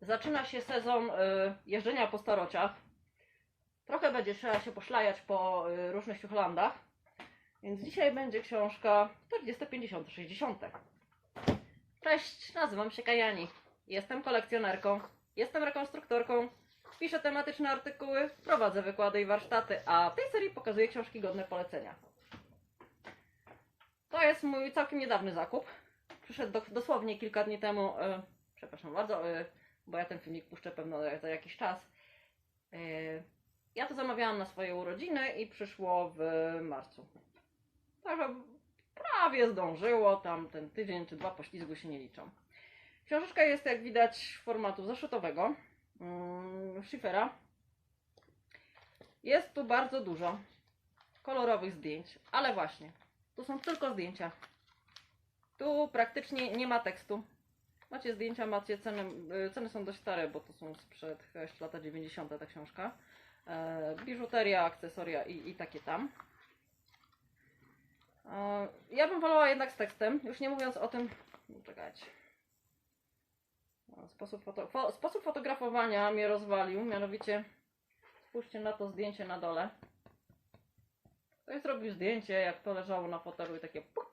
Zaczyna się sezon y, jeżdżenia po starociach. Trochę będzie trzeba się poszlajać po y, różnych ciuchlandach. Więc dzisiaj będzie książka 40, 50, 60. Cześć, nazywam się Kajani. Jestem kolekcjonerką, jestem rekonstruktorką, piszę tematyczne artykuły, prowadzę wykłady i warsztaty, a w tej serii pokazuję książki godne polecenia. To jest mój całkiem niedawny zakup. Przyszedł do, dosłownie kilka dni temu. E, przepraszam bardzo, e, bo ja ten filmik puszczę pewno za, jakiś czas. E, ja to zamawiałam na swoje urodziny i przyszło w marcu. Także prawie zdążyło, tam ten tydzień czy dwa poślizgu się nie liczą. Książeczka jest, jak widać, formatu zeszytowego, mm, Schiffera. Jest tu bardzo dużo kolorowych zdjęć, ale właśnie, tu są tylko zdjęcia. Tu praktycznie nie ma tekstu. Macie zdjęcia, macie ceny, y, ceny są dość stare, bo to są sprzed lata 90. ta książka. E, biżuteria, akcesoria i, i takie tam. E, Ja bym wolała jednak z tekstem, już nie mówiąc o tym. no, Czekajcie. O, Sposób, foto, fo, sposób fotografowania mnie rozwalił, mianowicie spójrzcie na to zdjęcie na dole. Ktoś zrobił zdjęcie, jak to leżało na fotelu i takie puch,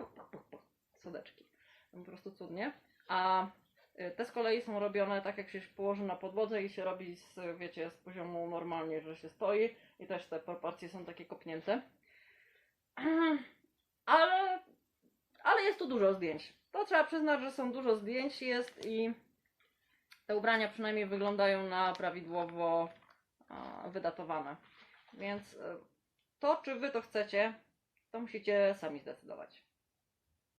sodeczki. Po prostu cudnie. A te z kolei są robione tak, jak się położy na podłodze i się robi z, wiecie, z poziomu normalnie, że się stoi i też te proporcje są takie kopnięte. Ale, ale jest tu dużo zdjęć. To trzeba przyznać, że są dużo zdjęć jest i te ubrania przynajmniej wyglądają na prawidłowo wydatowane. Więc y, to, czy wy to chcecie, to musicie sami zdecydować.